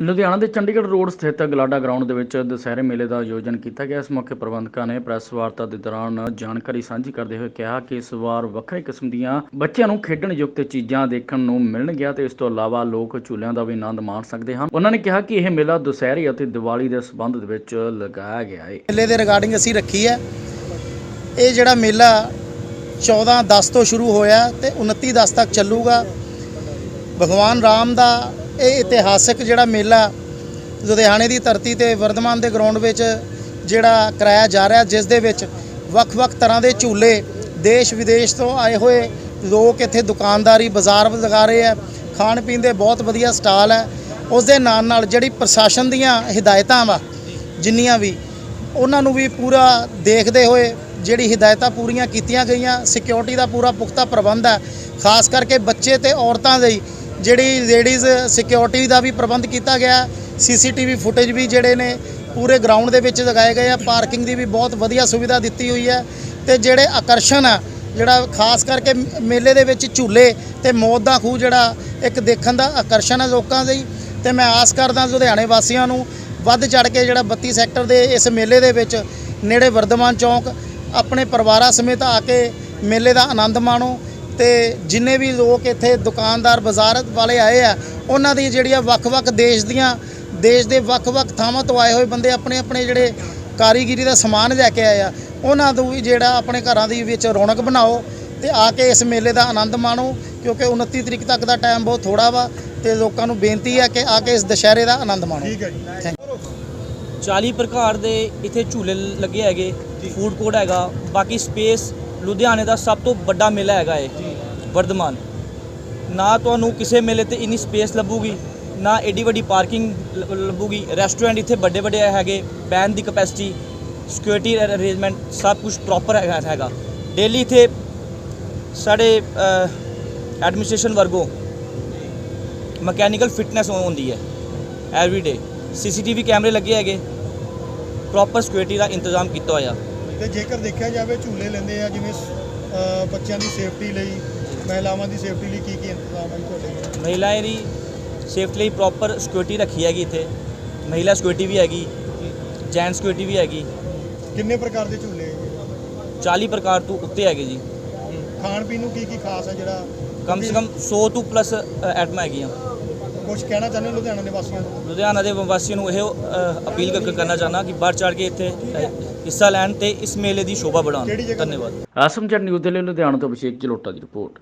ਲੁਧਿਆਣਾ ਦੇ ਚੰਡੀਗੜ੍ਹ ਰੋਡ ਸਥਿਤ ਗਲਾਡਾ ਗਰਾਊਂਡ ਦੇ ਵਿੱਚ ਦੁਸਹਿਰੇ ਮੇਲੇ ਦਾ ਆਯੋਜਨ ਕੀਤਾ ਗਿਆ। ਇਸ ਮੌਕੇ ਪ੍ਰਬੰਧਕਾਂ ਨੇ ਪ੍ਰੈਸ ਵਾਰਤਾ ਦੇ ਦੌਰਾਨ ਜਾਣਕਾਰੀ ਸਾਂਝੀ ਕਰਦੇ ਹੋਏ ਕਿਹਾ ਕਿ ਇਸ ਵਾਰ ਵੱਖਰੇ ਕਿਸਮ ਦੀਆਂ ਬੱਚਿਆਂ ਨੂੰ ਖੇਡਣ ਯੁਕਤ ਚੀਜ਼ਾਂ ਦੇਖਣ ਨੂੰ ਮਿਲਣਗੀਆਂ ਤੇ ਇਸ ਤੋਂ ਇਲਾਵਾ ਲੋਕ ਝੂਲਿਆਂ ਦਾ ਵੀ ਆਨੰਦ ਮਾਣ ਸਕਦੇ ਹਨ। ਉਹਨਾਂ ਨੇ ਕਿਹਾ ਕਿ ਇਹ ਮੇਲਾ ਦੁਸਹਿਰੇ ਅਤੇ ਦੀਵਾਲੀ ਦੇ ਸੰਬੰਧ ਦੇ ਵਿੱਚ ਲਗਾਇਆ ਗਿਆ ਹੈ। ਮੇਲੇ ਦੇ ਰਿਗਾਰਡਿੰਗ ਅਸੀਂ ਰੱਖੀ ਹੈ। ਇਹ ਜਿਹੜਾ ਮੇਲਾ 14 10 ਤੋਂ ਸ਼ੁਰੂ ਹੋਇਆ ਤੇ 29 10 ਤੱਕ ਚੱਲੂਗਾ। ਭਗਵਾਨ ਰਾਮ ਦਾ ਇਹ ਇਤਿਹਾਸਕ ਜਿਹੜਾ ਮੇਲਾ ਲੁਧਿਆਣੇ ਦੀ ਧਰਤੀ ਤੇ ਵਰਧਮਾਨ ਦੇ ਗਰਾਊਂਡ ਵਿੱਚ ਜਿਹੜਾ ਕਰਾਇਆ ਜਾ ਰਿਹਾ, ਜਿਸ ਦੇ ਵਿੱਚ ਵੱਖ-ਵੱਖ ਤਰ੍ਹਾਂ ਦੇ ਝੂਲੇ ਦੇਸ਼ ਵਿਦੇਸ਼ ਤੋਂ ਆਏ ਹੋਏ ਲੋਕ ਇੱਥੇ ਦੁਕਾਨਦਾਰੀ, ਬਾਜ਼ਾਰ ਲਗਾ ਰਹੇ ਆ। ਖਾਣ ਪੀਣ ਦੇ ਬਹੁਤ ਵਧੀਆ ਸਟਾਲ ਹੈ ਉਸ ਦੇ ਨਾਲ ਨਾਲ ਜਿਹੜੀ ਪ੍ਰਸ਼ਾਸਨ ਦੀਆਂ ਹਦਾਇਤਾਂ ਵਾ, ਜਿੰਨੀਆਂ ਵੀ, ਉਹਨਾਂ ਨੂੰ ਵੀ ਪੂਰਾ ਦੇਖਦੇ ਹੋਏ ਜਿਹੜੀ ਹਦਾਇਤਾਂ ਪੂਰੀਆਂ ਕੀਤੀਆਂ ਗਈਆਂ। ਸਿਕਿਉਰਿਟੀ ਦਾ ਪੂਰਾ ਪੁਖਤਾ ਪ੍ਰਬੰਧ ਹੈ ਖਾਸ ਕਰਕੇ ਬੱਚੇ ਤੇ ਔਰਤਾਂ ਲਈ ਜਿਹੜੀ ਲੇਡੀਜ਼ ਸਿਕਿਉਰਿਟੀ ਦਾ ਵੀ ਪ੍ਰਬੰਧ ਕੀਤਾ ਗਿਆ ਸੀਸੀਟੀਵੀ ਫੁਟੇਜ ਵੀ ਜਿਹੜੇ ਨੇ ਪੂਰੇ ਗਰਾਊਂਡ ਦੇ ਵਿੱਚ ਲਗਾਏ ਗਏ ਆ ਪਾਰਕਿੰਗ ਦੀ ਵੀ ਬਹੁਤ ਵਧੀਆ ਸੁਵਿਧਾ ਦਿੱਤੀ ਹੋਈ ਹੈ ਤੇ ਜਿਹੜੇ ਆਕਰਸ਼ਣ ਆ, ਜਿਹੜਾ ਖਾਸ ਕਰਕੇ ਮੇਲੇ ਦੇ ਵਿੱਚ ਝੂਲੇ ਤੇ ਮੌਤ ਦਾ ਖੂਹ ਜਿਹੜਾ ਇੱਕ ਦੇਖਣ ਦਾ ਆਕਰਸ਼ਣ ਹੈ ਲੋਕਾਂ ਲਈ ਤੇ ਮੈਂ ਆਸ ਕਰਦਾ ਲੁਧਿਆਣੇ ਵਾਸੀਆਂ ਨੂੰ ਵੱਧ ਚੜ ਕੇ ਜਿਹੜਾ 32 ਸੈਕਟਰ ਦੇ ਇਸ ਮੇਲੇ ਦੇ ਵਿੱਚ ਨੇੜੇ ਵਰਧਮਾਨ ਚੌਂਕ, ਆਪਣੇ ਪਰਿਵਾਰਾਂ ਸਮੇਤ ਆ ਕੇ ਮੇਲੇ ਦਾ ਆਨੰਦ ਮਾਣੋ ਤੇ ਜਿੰਨੇ ਵੀ ਲੋਕ ਇੱਥੇ ਦੁਕਾਨਦਾਰ ਬਾਜ਼ਾਰ ਵਾਲੇ ਆਏ ਆ ਉਹਨਾਂ ਦੀ ਜਿਹੜੀਆਂ ਵੱਖ-ਵੱਖ ਦੇਸ਼ ਦੀਆਂ ਦੇਸ਼ ਦੇ ਵੱਖ-ਵੱਖ ਥਾਵਾਂ ਤੋਂ ਆਏ ਹੋਏ ਬੰਦੇ ਆਪਣੇ ਆਪਣੇ ਜਿਹੜੇ ਕਾਰੀਗਰੀ ਦਾ ਸਮਾਨ ਲੈ ਕੇ ਆਏ ਆ ਉਹਨਾਂ ਨੂੰ ਵੀ ਜਿਹੜਾ ਆਪਣੇ ਘਰਾਂ ਦੀ ਵਿੱਚ ਰੌਣਕ ਬਣਾਓ ਤੇ ਆ ਕੇ ਇਸ ਮੇਲੇ ਦਾ ਆਨੰਦ ਮਾਣੋ ਕਿਉਂਕਿ 29 ਤਰੀਕ ਤੱਕ ਦਾ ਟਾਈਮ ਬਹੁਤ ਥੋੜਾ ਵਾ ਤੇ ਲੋਕਾਂ ਨੂੰ ਬੇਨਤੀ ਹੈ ਕਿ ਆ ਕੇ ਇਸ ਦੁਸ਼ਹਿਰੇ ਦਾ ਆਨੰਦ ਮਾਣੋ। ਠੀਕ ਹੈ ਜੀ। ਥੈਂਕ 40 ਪ੍ਰਕਾਰ ਦੇ ਇੱਥੇ ਝੂਲੇ ਲੱਗੇ ਹੈਗੇ ਫੂਡ ਕੋਰਟ ਹੈਗਾ ਬਾਕੀ ਸਪੇਸ ਲੁਧਿਆਣੇ ਦਾ ਸਭ ਤੋਂ ਵੱਡਾ ਮੇਲਾ ਹੈਗਾ ਇਹ ਵਰਧਮਾਨ। ਨਾ ਤੁਹਾਨੂੰ ਕਿਸੇ ਮੇਲੇ ਤੇ ਇੰਨੀ ਸਪੇਸ ਲੱਭੂਗੀ ਨਾ ਏਡੀ ਵੱਡੀ ਪਾਰਕਿੰਗ ਲੱਭੂਗੀ। ਰੈਸਟੋਰੈਂਟ ਇੱਥੇ ਵੱਡੇ ਵੱਡੇ ਹੈਗੇ ਬੈਨ ਦੀ ਕਪੈਸਿਟੀ ਸਿਕਿਉਰਿਟੀ ਅਰੇਂਜਮੈਂਟ ਸਭ ਕੁਝ ਪ੍ਰੋਪਰ ਹੈਗਾ ਹੈਗਾ। ਡੇਲੀ ਇੱਥੇ ਸਾਡੇ ਐਡਮਿਨਿਸਟ੍ਰੇਸ਼ਨ ਵਰਗੋਂ ਮਕੈਨੀਕਲ ਫਿਟਨੈਸ ਹੁੰਦੀ ਹੈ ਐਵਰੀ ਡੇ ਸੀਸੀਟੀਵੀ ਕੈਮਰੇ ਲੱਗੇ ਹੈਗੇ ਪ੍ਰੋਪਰ ਸਿਕਿਉਰਿਟੀ ਦਾ ਇੰਤਜ਼ਾਮ ਕੀਤਾ ਹੋਇਆ। ਤੇ ਜੇਕਰ ਦੇਖਿਆ ਜਾਵੇ ਝੂਲੇ ਲੈਂਦੇ ਆ ਜਿਵੇਂ ਬੱਚਿਆਂ ਦੀ ਸੇਫਟੀ ਲਈ ਮਹਿਲਾਵਾਂ ਦੀ ਸੇਫਟੀ ਲਈ ਕੀ ਕੀ ਇੰਤਜ਼ਾਮ ਹੈ ਤੁਹਾਡੇ? ਮਹਿਲਾਵਾਂ ਦੀ ਸੇਫਟੀ ਲਈ ਪ੍ਰੋਪਰ ਸਿਕਿਉਰਿਟੀ ਰੱਖੀ ਹੈਗੀ ਇੱਥੇ। ਮਹਿਲਾ ਸਿਕਿਉਰਿਟੀ ਵੀ ਹੈਗੀ ਜੈਂਟ ਸਿਕਿਉਰਿਟੀ ਵੀ ਹੈਗੀ। ਕਿੰਨੇ ਪ੍ਰਕਾਰ ਦੇ ਝੂਲੇ ਹੈ ਜੀ? 40 ਪ੍ਰਕਾਰ ਤੋਂ ਉੱਤੇ ਹੈਗੇ ਜੀ। ਖਾਣ ਪੀਣ ਨੂੰ ਕੀ ਕੀ ਖਾਸ ਹੈ ਜਿਹੜਾ ਕਮ ਸੇ ਕਮ 100 ਤੋਂ ਪਲੱਸ ਐਟਮਾਂ ਹੈਗੀਆਂ। ਕੁਝ ਕਹਿਣਾ ਚਾਹੁੰਦੇ ਲੁਧਿਆਣਾ ਦੇ ਵਾਸੀਆਂ ਨੂੰ? ਲੁਧਿਆਣਾ ਦੇ ਵਾਸੀਆਂ ਨੂੰ ਇਹ ਅਪੀਲ ਕਰ- ਕਰਨਾ ਚਾਹਨਾ ਕਿ ਵੱਧ ਚੜ ਕੇ ਇੱਥੇ ਹਿੱਸਾ ਲੈਣ ਤੇ ਇਸ ਮੇਲੇ ਦੀ ਸ਼ੋਭਾ ਵਧਾਉਣ? ਧੰਨਵਾਦ। ਆਸਮਜਨ ਨਿਊਜ਼ ਦੇ ਲਈ ਲੁਧਿਆਣਾ ਤੋਂ ਅਭਿਸ਼ੇਕ ਜਲੋਟਾ ਦੀ ਰਿਪੋਰਟ।